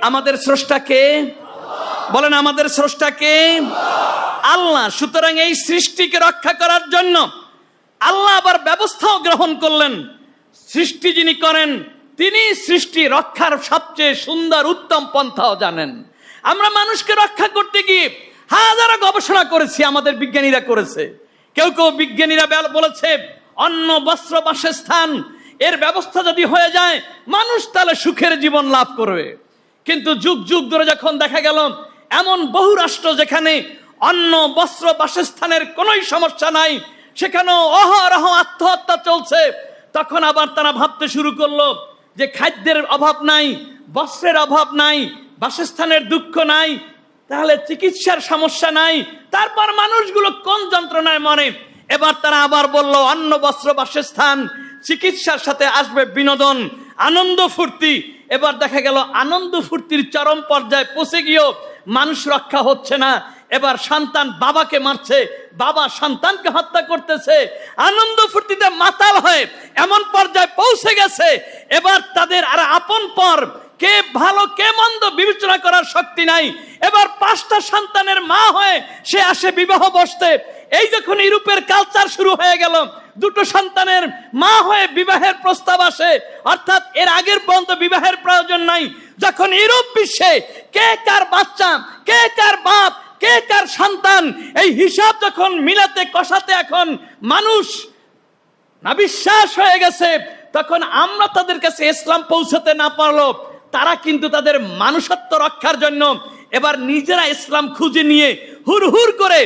আমাদের স্রষ্টা কে? বলেন, আমাদের স্রষ্টা কে? আল্লাহ। সুতরাং এই সৃষ্টিকে রক্ষা করার জন্য আল্লাহ আবার ব্যবস্থাও গ্রহণ করলেন। সৃষ্টি যিনি করেন, তিনি সৃষ্টি রক্ষার সবচেয়ে সুন্দর, উত্তম পন্থাও জানেন। আমরা মানুষকে রক্ষা করতে গিয়ে হাজারো গবেষণা করেছি, আমাদের বিজ্ঞানীরা করেছে। কেউ কেউ বিজ্ঞানীরা বলেছে, অন্ন, বস্ত্র, বাসস্থান, এর ব্যবস্থা যদি হয়ে যায়, মানুষ তাহলে সুখের জীবন লাভ করবে। কিন্তু যুগ যুগ ধরে যখন দেখা গেল, এমন বহু রাষ্ট্র যেখানে অন্ন, বস্ত্র, বাসস্থানের কোনোই সমস্যা নাই, সেখানেও অহরহ আত্মহত্যা চলছে, তখন আবার তারা ভাবতে শুরু করল যে খাদ্যের অভাব নাই, বস্ত্রের অভাব নাই, বাসস্থানের দুঃখ নাই, তাহলে চিকিৎসার সমস্যা নাই, তারপর মানুষগুলো কোন যন্ত্রণায় মরে? এবার তারা আবার বলল, অন্ন, বস্ত্র, বাসস্থান, চিকিৎসার সাথে আসবে বিনোদন আনন্দ ফুর্তি। এবার দেখা গেল, আনন্দ ফুর্তির চরম পর্যায়ে পৌঁছে গিয়েও মানুষ রক্ষা হচ্ছে না। এবার সন্তান বাবাকে মারছে, বাবা সন্তানকে হত্যা করতেছে। আনন্দ ফুর্তিতে মাতাল হয়ে এমন পর্যায়ে পৌঁছে গেছে। এবার তাদের আর আপন পর, কে ভালো, কে মন্দ বিবেচনা করার শক্তি নাই। এবার পাঁচটা সন্তানের মা হয়ে সে আসে বিবাহ বসতে। এই যখন ইউরোপের কালচার শুরু হয়ে গেল, দুটো সন্তানের মা হয়ে বিবাহের প্রস্তাব আসে। অর্থাৎ এর আগের পর্যন্ত বিবাহের প্রয়োজন নাই। যখন ইউরোপ বিশ্বে কে কার বাচ্চা, কে কার বাপ, কে কার সন্তান, এই হিসাব যখন মিলাতে কষাতে এখন মানুষ না বিশ্বাস হয়ে গেছে, তখন আমরা তাদের কাছে ইসলাম পৌঁছাতে না পারল তারা কিন্তু তাদের মানুষত্ব রক্ষার জন্য এবার নিজেরা ইসলাম খুঁজে নিয়ে হুর হুর করে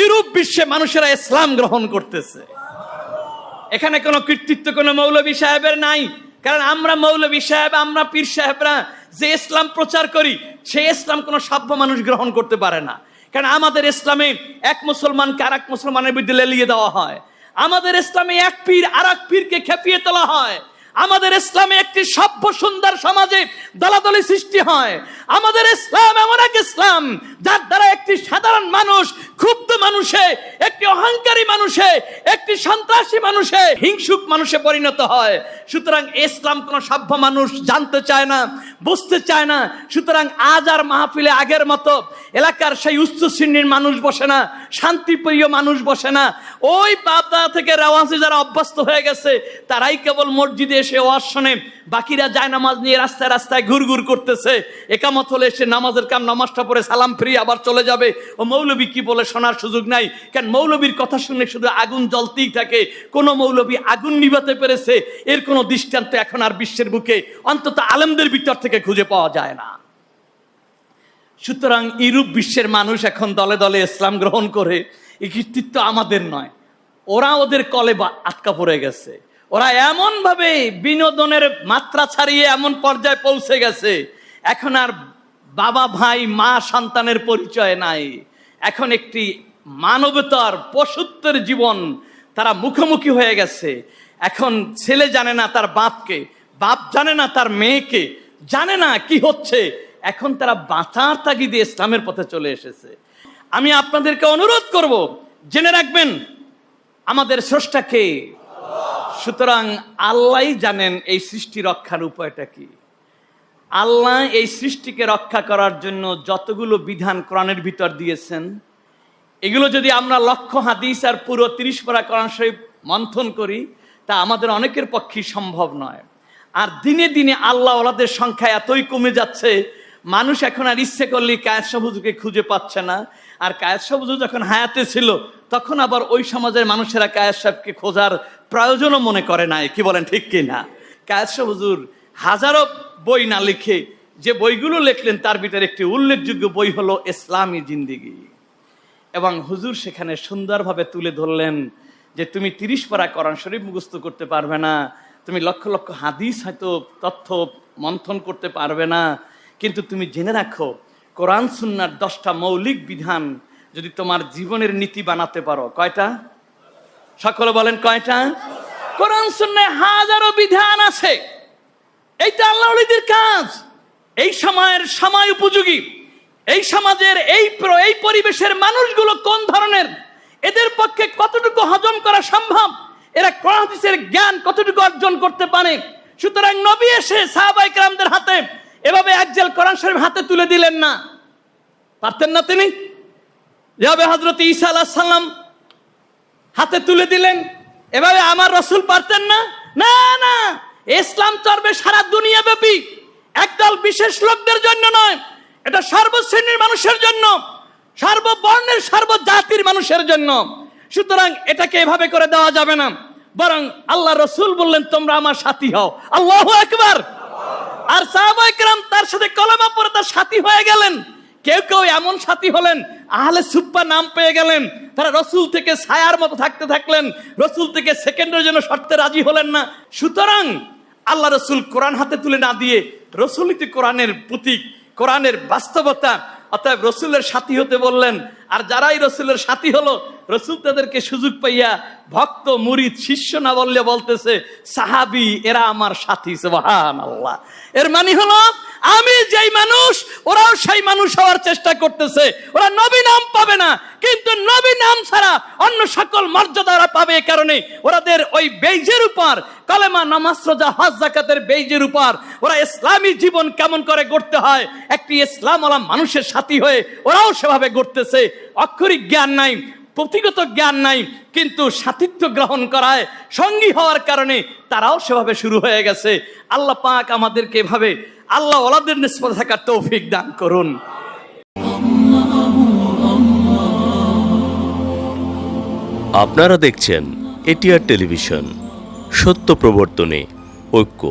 ইউরোপ বিশ্বে মানুষেরা ইসলাম গ্রহণ করতেছে। এখানে কোনো কৃতিত্ব কোনো মৌলবী সাহেবের নাই, কারণ আমরা মৌলবী সাহেব, আমরা পীর সাহেবরা যে ইসলাম প্রচার করি, সেই ইসলাম কোনো সভ্য মানুষ গ্রহণ করতে পারে না। কারণ আমাদের ইসলামে এক মুসলমানকে আর এক মুসলমানের বিরুদ্ধে লেলিয়ে দেওয়া হয়। আমাদের ইসলামে এক পীর আর এক পীরকে খেপিয়ে তোলা হয়। আমাদের ইসলামে একটি সভ্য সুন্দর সমাজে দলাদলি সৃষ্টি হয়। আমাদের ইসলাম এমন এক ইসলাম, যার দ্বারা একটি সাধারণ মানুষ, ক্ষুব্ধ মানুষে, একটি অহংকারী মানুষে, একটি সন্ত্রাসী মানুষে, হিংসুক মানুষে পরিণত হয়। সুতরাং ইসলাম কোনো সভ্য মানুষ জানতে চায় না, বুঝতে চায় না। সুতরাং আজ আর মাহফিলে আগের মতো এলাকার সেই উচ্চ শ্রেণির মানুষ বসে না, শান্তিপ্রিয় মানুষ বসে না। ওই বাপদা থেকে রেওয়াজে যারা অভ্যস্ত হয়ে গেছে, তারাই কেবল মসজিদে এসে ওয়াজ শোনে বাকিরা যায় নামাজ নিয়ে রাস্তায় রাস্তায় ঘুরঘুর করতেছে। একামত হলে এসে নামাজের কাম নামাজটা পড়ে সালাম ফ্রি আবার চলে যাবে। ও মৌলবী কি বলে শোনার সুযোগ নাই। কেন মৌলবীর কথা শুনে শুধু আগুন জ্বলতেই থাকে। কোন মৌলবী আগুন নিভাতে পেরেছে। এর কোনো দৃষ্টান্ত এখন আর বিশ্বের বুকে, অন্তত আলেমদের ভিতর থেকে খুঁজে পাওয়া যায় না। সুতরাং ইউরোপ বিশ্বের মানুষ এখন দলে দলে ইসলাম গ্রহণ করে। এই কৃতিত্ব আমাদের নয়। ওরা ওদের কলে আটকা পড়ে গেছে। ওরা এমন ভাবে বিনোদনের মাত্রা ছাড়িয়ে এমন পর্যায়ে পৌঁছে গেছে। এখন আর বাবা, ভাই, মা, সন্তানের পরিচয় নাই। এখন একটি মানবতার পশুত্বের জীবন তারা মুখোমুখি হয়ে গেছে। এখন ছেলে জানে না তার বাপকে, বাপ জানে না তার মেয়েকে, জানে না কি হচ্ছে। এখন তারা বাঁচার তাগিদে ইসলামের পথে চলে এসেছে। আমি আপনাদেরকে অনুরোধ করব, জেনে রাখবেন, আমাদের স্রষ্টাকে সুতরাং আল্লাহ জানেন এই সৃষ্টি রক্ষার উপায়টা কি। আল্লাহ এই সৃষ্টিকে রক্ষা করার জন্য যতগুলো বিধান কোরআনের ভিতর দিয়েছেন, এগুলো যদি আমরা লক্ষ্য হাদিস আর পুরো তিরিশ পারা কোরআন শরীফ মন্থন করি, তা আমাদের অনেকের পক্ষেই সম্ভব নয়। আর দিনে দিনে আল্লাহ ওলাদের সংখ্যা এতই কমে যাচ্ছে মানুষ এখন আর ইচ্ছে করলে কায়েদ সবুজকে খুঁজে পাচ্ছে না। আর কায়েদ সবুজ যখন হায়াতে ছিল, তখন আবার ওই সমাজের মানুষেরা কায়েদ সাহেবকে খোঁজার প্রয়োজনও মনে করে নাই। কি বলেন, ঠিক কি না? কায়েদ সবুজুর হাজারো বই না লিখে যে বইগুলো লিখলেন, তার ভিতরে একটি উল্লেখযোগ্য বই হলো ইসলামী জিন্দিগি। এবং হুজুর সেখানে সুন্দরভাবে তুলে ধরলেন যে তুমি তিরিশ পারা কোরআন শরীফ মুখস্থ করতে পারবে না, তুমি লক্ষ লক্ষ হাদিস হয়তো তথ্য মন্থন করতে পারবে না কিন্তু তুমি জেনে রাখো, কোরআন সুন্নার দশটা মৌলিক বিধান যদি তোমার জীবনের নীতি বানাতে পারো, কয়টা? সকলে বলেন কয়টা? কোরআন সুন্নায় হাজারো বিধান আছে। এইটা আল্লাহ কাজ। এই সময়ের সময় উপযোগী। এই সমাজের এই এই পরিবেশের মানুষগুলো কোন ধরনের? এদের পক্ষে কতটুকু হজম করা সম্ভব? এরা কোরআন জ্ঞান কতটুকু অর্জন করতে পারে? সুতরাং নবী এসে সাহাবাইকরামদের হাতে এভাবে একজেল কোরআন শরীফ হাতে তুলে দিলেন না। পারতেন না তিনি? যেভাবে হজরত ঈসা আলাহ সাল্লাম হাতে তুলে দিলেন, এভাবে আমার রসুল পারতেন না? না না। ইসলাম চর্বে সারা দুনিয়া ব্যাপী। একদল বিশেষ লোকদের জন্য নয়। এটা সর্বশ্রেণীর মানুষের জন্য, সর্ববর্ণের সর্বজাতির মানুষের জন্য। সুতরাং এটাকে এভাবে করে দেওয়া যাবে না। বরং আল্লাহ রসুল বললেন, তোমরা আমার সাথী হও। আল্লাহ একবার আর সাহাবাইকরাম তার সাথে কলমা পরে তার সাথী হয়ে গেলেন। কেউ কেউ এমন সাথী হলেন, আহলে সুপ্পা নাম পেয়ে গেলেন। তারা রসুল থেকে ছায়ার মতো থাকতে থাকলেন, রসুল থেকে সেকেন্ডের জন্য শর্তে রাজি হলেন না। সুতরাং আল্লাহ রসুল কোরআন হাতে তুলে না দিয়ে রসুলিতে কোরআনের প্রতীক, কোরআনের বাস্তবতা অতএব রসুলের সাথী হতে বললেন, আর যারাই রসুলের সাথী হলো, রসুল তাদেরকে সুযোগ পাইয়া ভক্ত, মুরিদ, শিষ্য না বললে বলতেছে, সাহাবি, এরা আমার সাথী সুবহান আল্লাহ এর মানে হলো আমি যেই মানুষ, ওরাও সেই মানুষ হওয়ার চেষ্টা করতেছে। ওরা নবী নাম পাবে না, কিন্তু নবী নাম ছাড়া অন্য সকল মর্যাদা ওরা পাবে এ কারণে। ওরাদের ওই বেইজের উপর, কলেমা, নামাজ, রোজা, হজ জাকাতের বেইজের উপর ওরা ইসলামী জীবন কেমন করে গড়তে হয়, একটি ইসলামওয়ালা মানুষের সাথী হয়ে ওরাও সেভাবে গড়তেছে। অক্ষরিক জ্ঞান নাই প্রতিগত জ্ঞান নাই, কিন্তু সাথিত্ব গ্রহণ করায় সঙ্গী হওয়ার কারণে তারাও সেভাবে শুরু হয়ে গেছে। আল্লাহ পাক আমাদেরকে এভাবে আল্লাহ ওলাদের নিষ্পত থাকার তৌফিক দান করুন। আপনারা দেখছেন এটিআর টেলিভিশন, সত্য প্রবর্তনে ঐক্য।